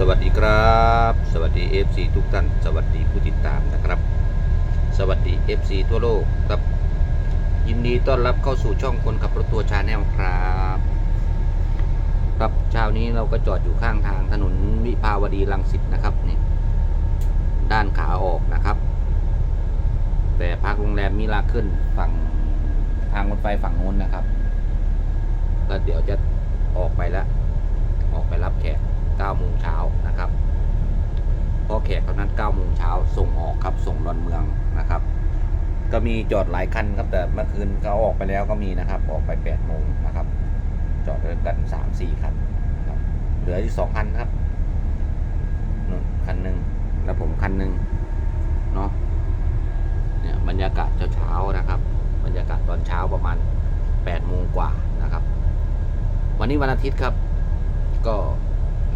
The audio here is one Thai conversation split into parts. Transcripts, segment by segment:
สวัสดีครับ สวัสดี FC ทุกท่าน สวัสดีผู้ติดตามนะครับ สวัสดี FC ทั่วโลกครับ ยินดีต้อนรับเข้าสู่ช่องคนขับรถตัวชาแนลครับ ครับเช้านี้เราก็จอดอยู่ข้างทางถนนวิภาวดีรังสิตนะครับนี่ด้านขาออกนะครับ แต่พักโรงแรมมิราขึ้นฝั่งทางรถไฟฝั่งโน้นนะครับก็เดี๋ยวจะออกไปแล้วออกไปรับแขก 9โมงเช้านะครับเพราะแขกเขานัด9โมงเช้าส่งออกครับส่งดอนเมืองนะครับ ก็มีจอดหลายคันครับแต่เมื่อคืนเขาออกไปแล้วก็มีนะครับ ออกไป8โมงนะครับ จอดกัน3 4คันครับเหลืออยู่2คันครับนู่นคันหนึ่งแล้วผมคันหนึ่งเนาะเนี่ยบรรยากาศเช้าๆนะครับ บรรยากาศตอนเช้าประมาณ8โมงกว่านะครับ วันนี้วันอาทิตย์ครับ ก็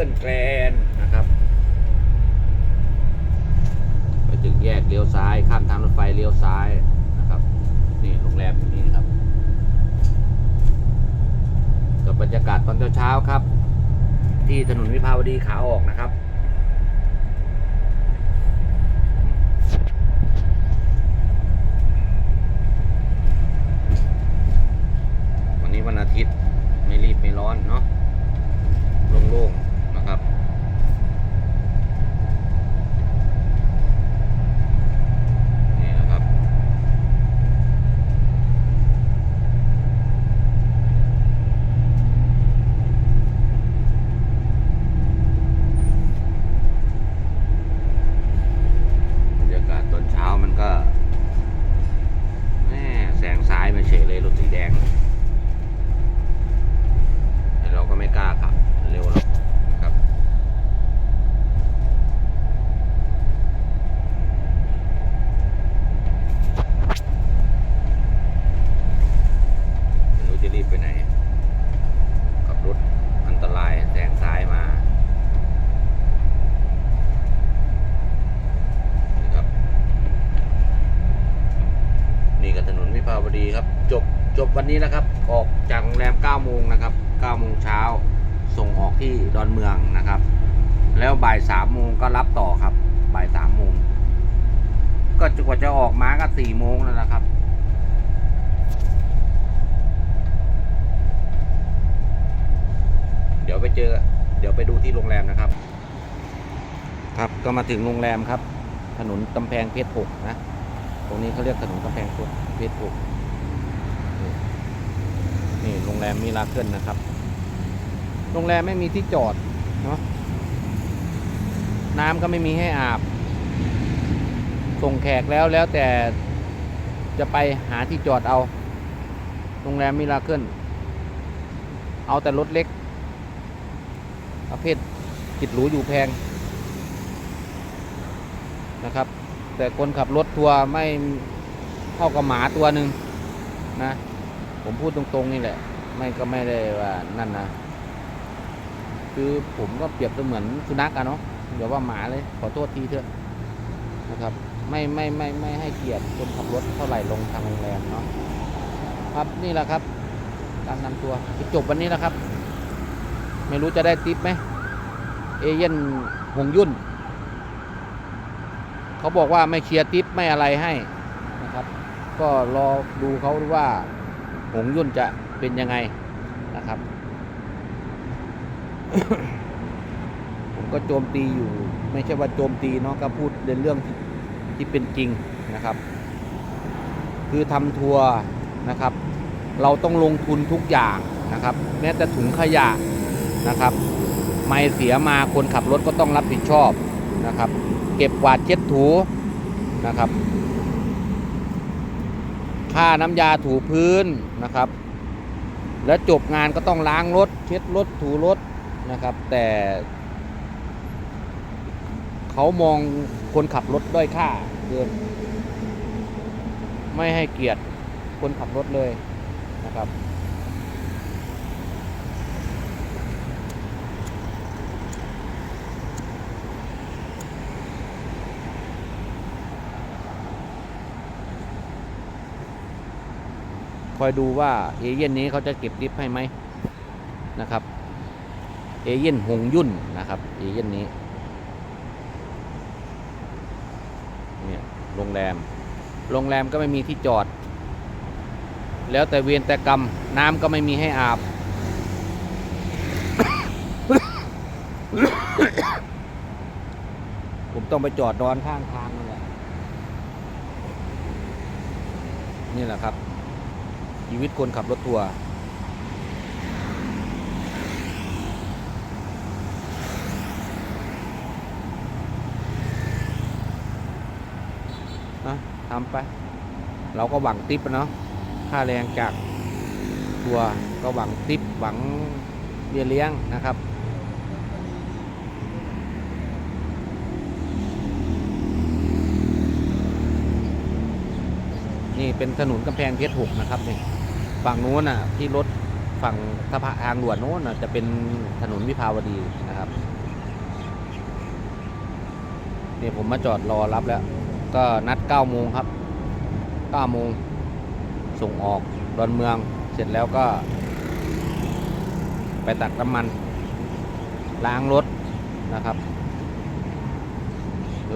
นี่ลากขึ้นแกรนนะครับไปถึงแยกเลี้ยวซ้าย ข้ามทางรถไฟเลี้ยวซ้ายนะครับ นี่โรงแรมอยู่นี่ครับกับบรรยากาศตอนเช้าๆครับ ที่ถนนวิภาวดีขาออกนะครับวันนี้วันอาทิตย์ไม่รีบไม่ร้อนเนาะโล่งๆนะครับ นี่นะครับ บรรยากาศตอนเช้ามันก็แม่แสงซ้ายมาเฉยเลยรถสีแดง แต่เราก็ไม่กล้าขับ เร็วหรอกนะครับ ไม่รู้จะรีบไปไหน ขับรถอันตรายแซงซ้ายมานะครับ นี่ก็ถนนวิภาวดีครับ จบวันนี้นะครับ ออกจากโรงแรม9โมงนะครับ9โมงเช้าส่งออกที่ดอนเมืองนะครับ แล้วบ่าย3โมงก็รับต่อครับ บ่าย3โมงก็กว่าจะออกมาก็4โมงแล้วนะครับเดี๋ยวไปเจอ เดี๋ยวไปดูที่โรงแรมนะครับ ครับก็มาถึงโรงแรมครับ ถนนกำแพงเพชรหกนะ ตรงนี้เขาเรียกถนนกำแพงเพชรหก นี่โรงแรมมิราเคิลนะครับ โรงแรมไม่มีที่จอดเนาะน้ำก็ไม่มีให้อาบ ส่งแขกแล้วแล้วแต่จะไปหาที่จอดเอา โรงแรมมิราเคิลเอาแต่รถเล็ก ประเภทจิตหรูอยู่แพงนะครับ แต่คนขับรถทัวร์ไม่เท่ากับหมาตัวหนึ่งนะ ผมพูดตรงๆนี่แหละ ไม่ก็ไม่ได้ว่านั่นนะ คือผมก็เปรียบเสมือนสุนัขอะเนาะเดี๋ยวว่าหมาเลย ขอโทษทีเถอะนะครับ ไม่ไม่ไม่ไม่ให้เกียรติคนขับรถเท่าไหร่ลงทางโรงแรมเนาะครับนี่แหละครับการนำตัวจบวันนี้นะครับ ไม่รู้จะได้ติปไหมเอเย่นหงยุ่น เขาบอกว่าไม่เคลียร์ติปไม่อะไรให้นะครับ ก็รอดูเขาว่า หงยุ่นจะเป็นยังไงนะครับ ผมก็โจมตีอยู่ ไม่ใช่ว่าโจมตีเนาะก็พูดในเรื่องที่ที่เป็นจริงนะครับ คือทำทัวร์นะครับ เราต้องลงทุนทุกอย่างนะครับ แม้แต่ถุงขยะนะครับ ไม่เสียมาคนขับรถก็ต้องรับผิดชอบนะครับ เก็บกวาดเช็ดถูนะครับ ค่าน้ำยาถูพื้นนะครับ แล้วจบงานก็ต้องล้างรถ เช็ดรถถูรถนะครับ แต่เขามองคนขับรถด้อยค่าเกินไม่ให้เกียรติคนขับรถเลยนะครับ คอยดูว่าเอเย่นนี้เขาจะเก็บดิฟให้ไหมนะครับเอเย่นหงยุ่นนะครับเอเย่นนี้เนี่ยโรงแรมโรงแรมก็ไม่มีที่จอด แล้วแต่เวียนแต่กรรมน้ำก็ไม่มีให้อาบ ผมต้องไปจอดนอนข้างทางนั่แหละนี่แหละครับ ชีวิตคนขับรถทัวร์นะทำไป เราก็หวังติปเนาะค่าแรงจากทัวร์ก็หวังติปหวังเบี้ยเลี้ยงนะครับนี่เป็นถนนกำแพงเพชรหกนะครับนี่ ฝั่งนู้นน่ะที่รถฝั่งสะพานทางด่วนโน้นน่ะจะเป็นถนนวิภาวดีนะครับนี่ผมมาจอดรอรับแล้ว ก็นัด9โมงครับ9โมงส่งออกดอนเมืองเสร็จแล้วก็ ไปตักน้ำมัน ล้างรถนะครับ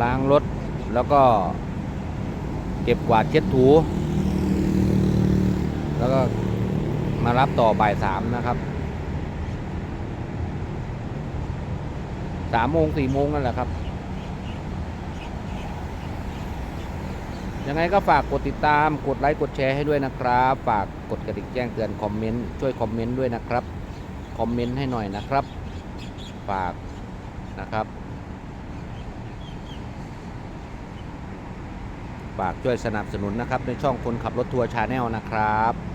ล้างรถแล้วก็เก็บกวาดเช็ดถู แล้วก็มารับต่อบ่ายสามนะครับสามโมงสี่โมงนั่นแหละครับ ยังไงก็ฝากกดติดตามกดไลค์กดแชร์ให้ด้วยนะครับ ฝากกดกระดิ่งแจ้งเตือนคอมเมนต์ช่วยคอมเมนต์ด้วยนะครับคอมเมนต์ให้หน่อยนะครับ ฝากนะครับ ฝากช่วยสนับสนุนนะครับในช่องคนขับรถทัวร์ชาแนลนะครับ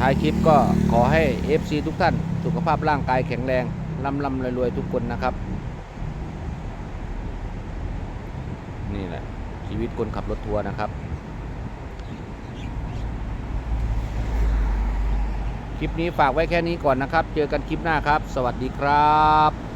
ท้ายคลิปก็ขอให้ FC ทุกท่าน สุขภาพร่างกายแข็งแรงร่ำร่ำรวยๆทุกคนนะครับ นี่แหละ ชีวิตคนขับรถทัวร์นะครับ คลิปนี้ฝากไว้แค่นี้ก่อนนะครับ เจอกันคลิปหน้าครับ สวัสดีครับ